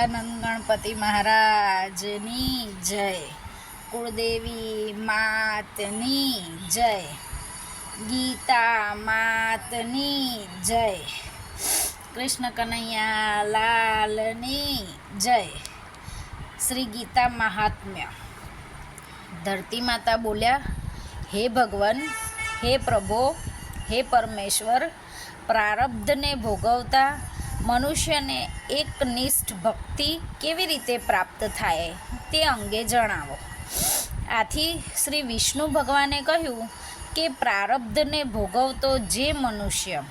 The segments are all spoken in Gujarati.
સચ્ચિદાનંદ ગણપતિ મહારાજની જય. કુળદેવી માતની જય. ગીતા માતની જય. કૃષ્ણ કનૈયા લાલની જય. શ્રી ગીતા મહાત્મ્ય. ધરતી માતા બોલ્યા, હે ભગવાન, હે પ્રભો, હે પરમેશ્વર, પ્રારબ્ધને ભોગવતા મનુષ્યને એકનિષ્ઠ ભક્તિ કેવી રીતે પ્રાપ્ત થાય તે અંગે જણાવો. આથી શ્રી વિષ્ણુ ભગવાને કહ્યું કે પ્રારબ્ધને ભોગવતો જે મનુષ્ય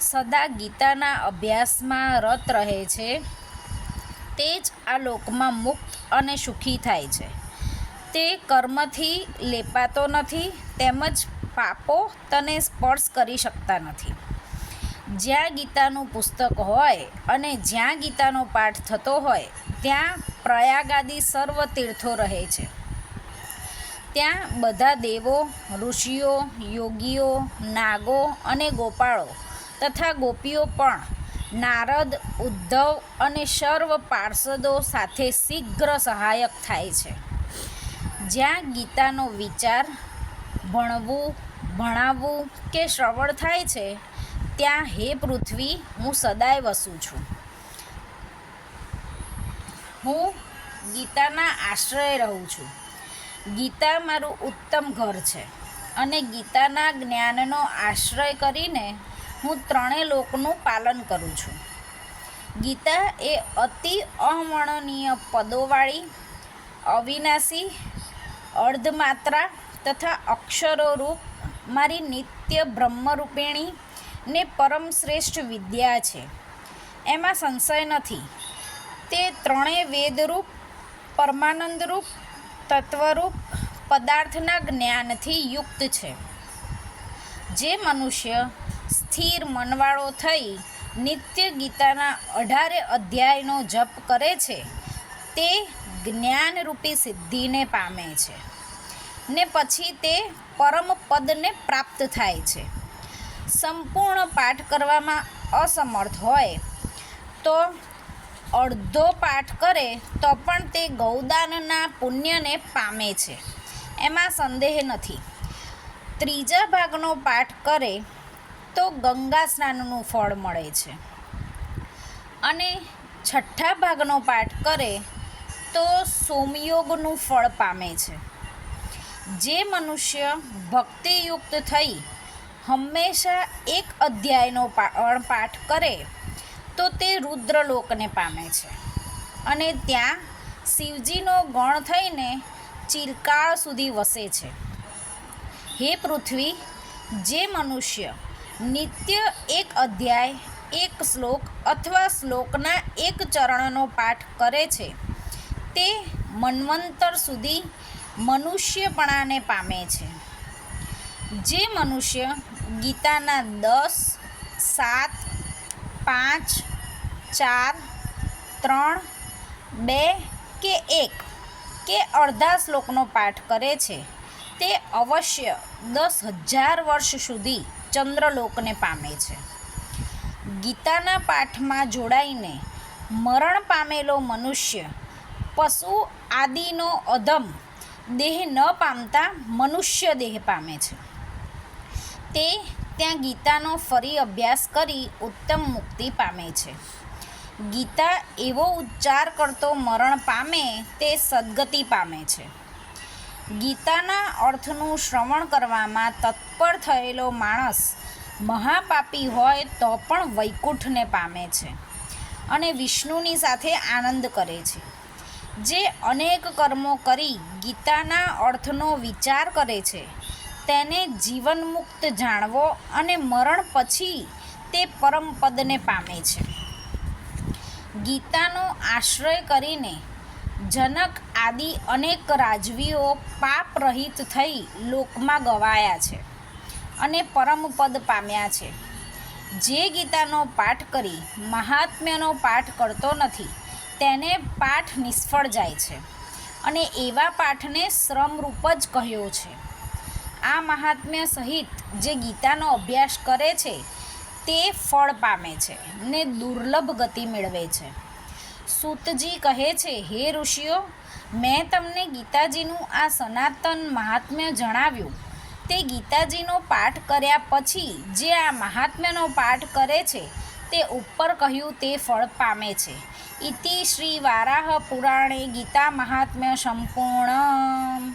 સદા ગીતાના અભ્યાસમાં રત રહે છે, તે જ આ લોકમાં મુક્ત અને સુખી થાય છે. તે કર્મથી લેપાતો નથી, તેમજ પાપો તને સ્પર્શ કરી શકતા નથી. જ્યાં ગીતાનું પુસ્તક હોય અને જ્યાં ગીતાનો પાઠ થતો હોય, ત્યાં પ્રયાગાદી સર્વ તીર્થો રહે છે. ત્યાં બધા દેવો, ઋષિઓ, યોગીઓ, નાગો અને ગોપાળો તથા ગોપીઓ પણ નારદ, ઉદ્ધવ અને સર્વ પાર્ષદો સાથે શીઘ્ર સહાયક થાય છે. જ્યાં ગીતાનો વિચાર ભણવું, ભણાવવું કે શ્રવણ થાય છે ત્યાં હે પૃથ્વી, હું સદાય વસું છું. હું ગીતાના આશ્રય રહું છું. ગીતા મારું ઉત્તમ ઘર છે અને ગીતાના જ્ઞાનનો આશ્રય કરીને હું ત્રણેય લોકનું પાલન કરું છું. ગીતા એ અતિ અવર્ણનીય પદોવાળી, અવિનાશી, અર્ધમાત્રા તથા અક્ષરો રૂપ મારી નિત્ય બ્રહ્મરૂપિણી ને પરમ શ્રેષ્ઠ વિદ્યા છે. એમાં સંશય નથી. તે ત્રણેય વેદરૂપ, પરમાનંદરૂપ, તત્વરૂપ પદાર્થના જ્ઞાનથી યુક્ત છે. જે મનુષ્ય સ્થિર મનવાળો થઈ નિત્ય ગીતાના અઢારે અધ્યાયનો જપ કરે છે, તે જ્ઞાનરૂપી સિદ્ધિને પામે છે ને પછી તે પરમ પદને પ્રાપ્ત થાય છે. સંપૂર્ણ પાઠ કરવામાં અસમર્થ હોય. તો અડધો પાઠ કરે તો પણ તે ગૌદાનના પુણ્યને પામે છે. એમાં સંદેહ નથી. ત્રીજા ભાગનો પાઠ કરે તો ગંગા સ્નાનનું ફળ મળે છે. અને છઠ્ઠા ભાગનો પાઠ કરે તો સોમયોગનું ફળ પામે છે. જે મનુષ્ય ભક્તિયુક્ત થઈ હંમેશા એક અધ્યાયનો પાઠ કરે, તો તે રુદ્રલોકને પામે છે. અને ત્યાં શિવજીનો ગણ થઈને ચિરકાળ સુધી વસે છે. હે પૃથ્વી, જે મનુષ્ય નિત્ય એક અધ્યાય, એક શ્લોક અથવા શ્લોકના એક ચરણનો પાઠ કરે છે, તે મન્વંતર સુધી મનુષ્યપણાને પામે છે. જે મનુષ્ય ગીતાના દસ, સાત, પાંચ, ચાર, ત્રણ, બે કે એક કે અડધા શ્લોકનો પાઠ કરે છે, તે અવશ્ય દસ હજાર વર્ષ સુધી ચંદ્રલોકને પામે છે. ગીતાના પાઠમાં જોડાઈને મરણ પામેલો મનુષ્ય પશુ આદિનો અધમ દેહ ન પામતા મનુષ્ય દેહ પામે છે. તે ત્યાં ગીતાનો ફરી અભ્યાસ કરી ઉત્તમ મુક્તિ પામે છે. ગીતા એવો ઉચ્ચાર કરતો મરણ પામે તે સદગતિ પામે છે. ગીતાના અર્થનું શ્રવણ કરવામાં તત્પર થયેલો માણસ મહાપાપી હોય તો પણ વૈકુંઠને પામે છે અને વિષ્ણુની સાથે આનંદ કરે છે. જે અનેક કર્મો કરી ગીતાના અર્થનો વિચાર કરે છે તેને જીવન મુક્ત જાણવો અને મરણ પછી તે પરમ પદને પામે છે. ગીતાનો આશ્રય કરીને જનક આદિ અનેક રાજવીઓ પાપ રહિત થઈ લોકમાં ગવાયા છે અને પરમ પદ પામ્યા છે. જે ગીતાનો પાઠ કરી મહાત્મ્યનો પાઠ કરતો નથી, તેને પાઠ નિષ્ફળ જાય છે અને એવા પાઠને શ્રમરૂપ જ કહ્યો છે. આ મહાત્મ્ય સહિત જે ગીતાનો અભ્યાસ કરે છે, તે ફળ પામે છે ને દુર્લભ ગતિ મેળવે છે. સૂતજી કહે છે, હે ઋષિઓ, મેં તમને ગીતાજીનું આ સનાતન મહાત્મ્ય જણાવ્યું. તે ગીતાજીનો પાઠ કર્યા પછી જે આ મહાત્મ્યનો પાઠ કરે છે, તે ઉપર કહ્યું તે ફળ પામે છે. ઇતિ શ્રી વારાહ પુરાણે ગીતા મહાત્મ્ય સંપૂર્ણ